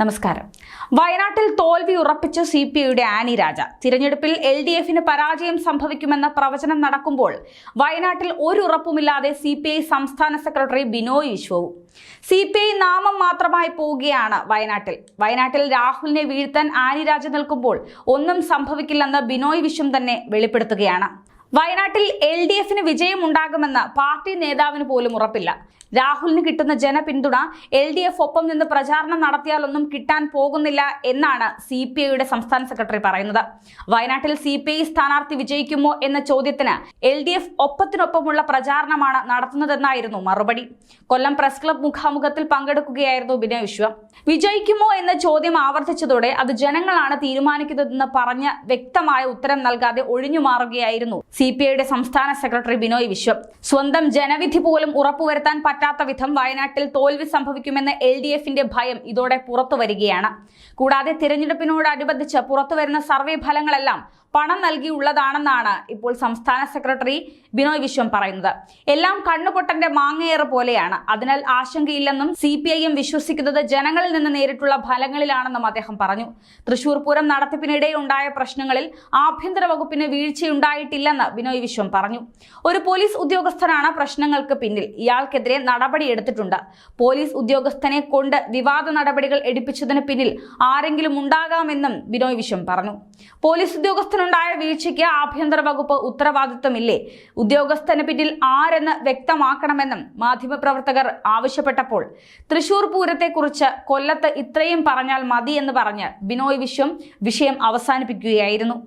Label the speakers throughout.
Speaker 1: നമസ്കാരം. വയനാട്ടിൽ തോൽവി ഉറപ്പിച്ച സി പി ഐയുടെ ആനി രാജ. തിരഞ്ഞെടുപ്പിൽ എൽ ഡി എഫിന് പരാജയം സംഭവിക്കുമെന്ന പ്രവചനം നടക്കുമ്പോൾ വയനാട്ടിൽ ഒരു ഉറപ്പുമില്ലാതെ സി പി ഐ സംസ്ഥാന സെക്രട്ടറി ബിനോയ് വിശ്വവും സി പി ഐ നാമം മാത്രമായി പോവുകയാണ് വയനാട്ടിൽ. വയനാട്ടിൽ രാഹുലിനെ വീഴ്ത്താൻ ആനി രാജ നിൽക്കുമ്പോൾ ഒന്നും സംഭവിക്കില്ലെന്ന് ബിനോയ് വിശ്വം തന്നെ വെളിപ്പെടുത്തുകയാണ്. വയനാട്ടിൽ എൽ ഡി എഫിന് വിജയമുണ്ടാകുമെന്ന് പാർട്ടി നേതാവിന് പോലും ഉറപ്പില്ല. രാഹുലിന് കിട്ടുന്ന ജനപിന്തുണ എൽ ഡി എഫ് ഒപ്പം നിന്ന് പ്രചാരണം നടത്തിയാലൊന്നും കിട്ടാൻ പോകുന്നില്ല എന്നാണ് സി പി ഐയുടെ സംസ്ഥാന സെക്രട്ടറി പറയുന്നത്. വയനാട്ടിൽ സി പി ഐ സ്ഥാനാർത്ഥി വിജയിക്കുമോ എന്ന ചോദ്യത്തിന് എൽ ഡി എഫ് ഒപ്പത്തിനൊപ്പമുള്ള പ്രചാരണമാണ് നടത്തുന്നതെന്നായിരുന്നു മറുപടി. കൊല്ലം പ്രസ് ക്ലബ് മുഖാമുഖത്തിൽ പങ്കെടുക്കുകയായിരുന്നു ബിനോയ് വിശ്വം. വിജയിക്കുമോ എന്ന ചോദ്യം ആവർത്തിച്ചതോടെ അത് ജനങ്ങളാണ് തീരുമാനിക്കുന്നതെന്ന് പറഞ്ഞ് വ്യക്തമായ ഉത്തരം നൽകാതെ ഒഴിഞ്ഞു മാറുകയായിരുന്നു സി പി ഐയുടെ സംസ്ഥാന സെക്രട്ടറി ബിനോയ് വിശ്വം. സ്വന്തം ജനവിധി പോലും ഉറപ്പുവരുത്താൻ പറ്റാത്ത വിധം വയനാട്ടിൽ തോൽവി സംഭവിക്കുമെന്ന എൽ ഡി എഫിന്റെ ഭയം ഇതോടെ പുറത്തു വരികയാണ് കൂടാതെ തിരഞ്ഞെടുപ്പിനോടനുബന്ധിച്ച് പുറത്തുവരുന്ന സർവേ ഫലങ്ങളെല്ലാം പണം നൽകിയുള്ളതാണെന്നാണ് ഇപ്പോൾ സംസ്ഥാന സെക്രട്ടറി ബിനോയ് വിശ്വം പറയുന്നത്. എല്ലാം കണ്ണുപൊട്ടന്റെ മാങ്ങയേറ് പോലെയാണ്. അതിനാൽ ആശങ്കയില്ലെന്നും സി പി ഐ എം വിശ്വസിക്കുന്നത് ജനങ്ങളിൽ നിന്ന് നേരിട്ടുള്ള ഫലങ്ങളിലാണെന്നും അദ്ദേഹം പറഞ്ഞു. തൃശൂർ പൂരം നടത്തിപ്പിനിടെ ഉണ്ടായ പ്രശ്നങ്ങളിൽ ആഭ്യന്തര വകുപ്പിന് വീഴ്ചയുണ്ടായിട്ടില്ലെന്ന് ബിനോയ് വിശ്വം പറഞ്ഞു. ഒരു പോലീസ് ഉദ്യോഗസ്ഥനാണ് പ്രശ്നങ്ങൾക്ക് പിന്നിൽ. ഇയാൾക്കെതിരെ നടപടി എടുത്തിട്ടുണ്ട്. പോലീസ് ഉദ്യോഗസ്ഥനെ കൊണ്ട് വിവാദ നടപടികൾ എടുപ്പിച്ചതിന് പിന്നിൽ ആരെങ്കിലും ഉണ്ടാകാമെന്നും ബിനോയ് വിശ്വം പറഞ്ഞു. പോലീസ് ഉദ്യോഗസ്ഥനുണ്ടായ വീഴ്ചയ്ക്ക് ആഭ്യന്തര വകുപ്പ് ഉത്തരവാദിത്വമില്ലേ? ഉദ്യോഗസ്ഥന് പിന്നിൽ ആരെന്ന് വ്യക്തമാക്കണമെന്നും മാധ്യമപ്രവർത്തകർ ആവശ്യപ്പെട്ടപ്പോൾ. തൃശൂർ പൂരത്തെക്കുറിച്ച് കൊല്ലത്ത് ഇത്രയും പറഞ്ഞാൽ മതി എന്ന് പറഞ്ഞ് ബിനോയ് വിശ്വം വിഷയം അവസാനിപ്പിക്കുകയായിരുന്നു.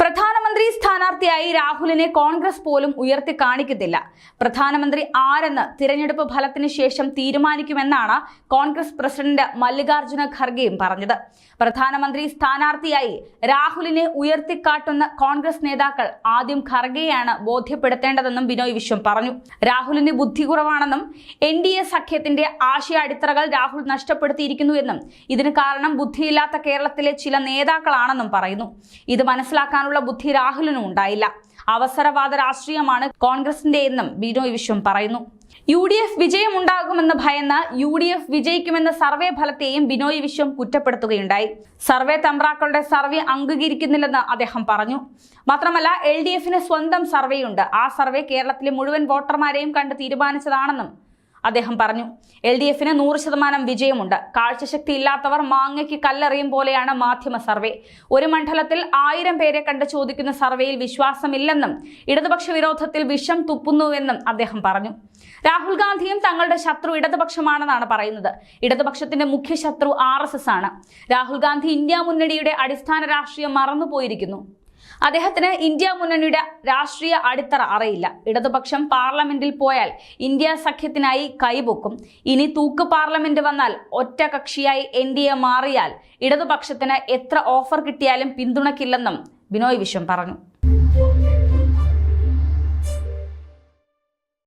Speaker 1: പ്രധാനമന്ത്രി സ്ഥാനാർത്ഥിയായി രാഹുലിനെ കോൺഗ്രസ് പോലും ഉയർത്തി കാണിക്കത്തില്ല പ്രധാനമന്ത്രി ആരെന്ന് തിരഞ്ഞെടുപ്പ് ഫലത്തിന് ശേഷം തീരുമാനിക്കുമെന്നാണ് കോൺഗ്രസ് പ്രസിഡന്റ് മല്ലികാർജുന ഖർഗെയും പറഞ്ഞത്. പ്രധാനമന്ത്രി സ്ഥാനാർത്ഥിയായി രാഹുലിനെ ഉയർത്തിക്കാട്ടുന്ന കോൺഗ്രസ് നേതാക്കൾ ആദ്യം ഖർഗെയാണ് ബോധ്യപ്പെടുത്തേണ്ടതെന്നും ബിനോയ് വിശ്വം പറഞ്ഞു. രാഹുലിന് ബുദ്ധി കുറവാണെന്നും എൻ ഡി എ സഖ്യത്തിന്റെ ആശയ അടിത്തറകൾ രാഹുൽ നഷ്ടപ്പെടുത്തിയിരിക്കുന്നുവെന്നും ഇതിന് കാരണം ബുദ്ധിയില്ലാത്ത കേരളത്തിലെ ചില നേതാക്കളാണെന്നും പറയുന്നു. ഇത് മനസ്സിലാക്കാനുള്ള ബുദ്ധി രാഹുലിനും ഉണ്ടായില്ല. അവസരവാദ രാഷ്ട്രീയമാണ് കോൺഗ്രസിന്റെ എന്നും ബിനോയ് വിശ്വം പറയുന്നു. യു ഡി എഫ് വിജയമുണ്ടാകുമെന്ന് ഭയന്ന് യു ഡി എഫ് വിജയിക്കുമെന്ന സർവേ ഫലത്തെയും ബിനോയ് വിശ്വം കുറ്റപ്പെടുത്തുകയുണ്ടായി. സർവേ തമ്പ്രാക്കളുടെ സർവേ അംഗീകരിക്കുന്നില്ലെന്ന് അദ്ദേഹം പറഞ്ഞു. മാത്രമല്ല എൽ ഡി എഫിന് സ്വന്തം സർവേയുണ്ട്. ആ സർവേ കേരളത്തിലെ മുഴുവൻ വോട്ടർമാരെയും കണ്ട് തീരുമാനിച്ചതാണെന്നും അദ്ദേഹം പറഞ്ഞു എൽ ഡി എഫിന് നൂറ് ശതമാനം വിജയമുണ്ട്. കാഴ്ചശക്തി ഇല്ലാത്തവർ മാങ്ങയ്ക്ക് കല്ലെറിയും പോലെയാണ് മാധ്യമ സർവേ. ഒരു മണ്ഡലത്തിൽ ആയിരം പേരെ കണ്ട് ചോദിക്കുന്ന സർവേയിൽ വിശ്വാസമില്ലെന്നും ഇടതുപക്ഷ വിരോധത്തിൽ വിഷം തുപ്പുന്നുവെന്നും അദ്ദേഹം പറഞ്ഞു. രാഹുൽ ഗാന്ധിയും തങ്ങളുടെ ശത്രു ഇടതുപക്ഷമാണെന്നാണ് പറയുന്നത്. ഇടതുപക്ഷത്തിന്റെ മുഖ്യ ശത്രു ആർ ആണ്. രാഹുൽ ഗാന്ധി ഇന്ത്യ മുന്നണിയുടെ അടിസ്ഥാന രാഷ്ട്രീയം മറന്നുപോയിരിക്കുന്നു. അദ്ദേഹത്തിന് ഇന്ത്യ മുന്നണിയുടെ രാഷ്ട്രീയ അടിത്തറ അറിയില്ല. ഇടതുപക്ഷം പാർലമെന്റിൽ പോയാൽ ഇന്ത്യ സഖ്യത്തിനായി കൈപൊക്കും ഇനി തൂക്ക് പാർലമെന്റ് വന്നാൽ ഒറ്റ കക്ഷിയായി എൻ ഡി എ മാറിയാൽ ഇടതുപക്ഷത്തിന് എത്ര ഓഫർ കിട്ടിയാലും പിന്തുണക്കില്ലെന്നും ബിനോയ് വിശ്വം പറഞ്ഞു.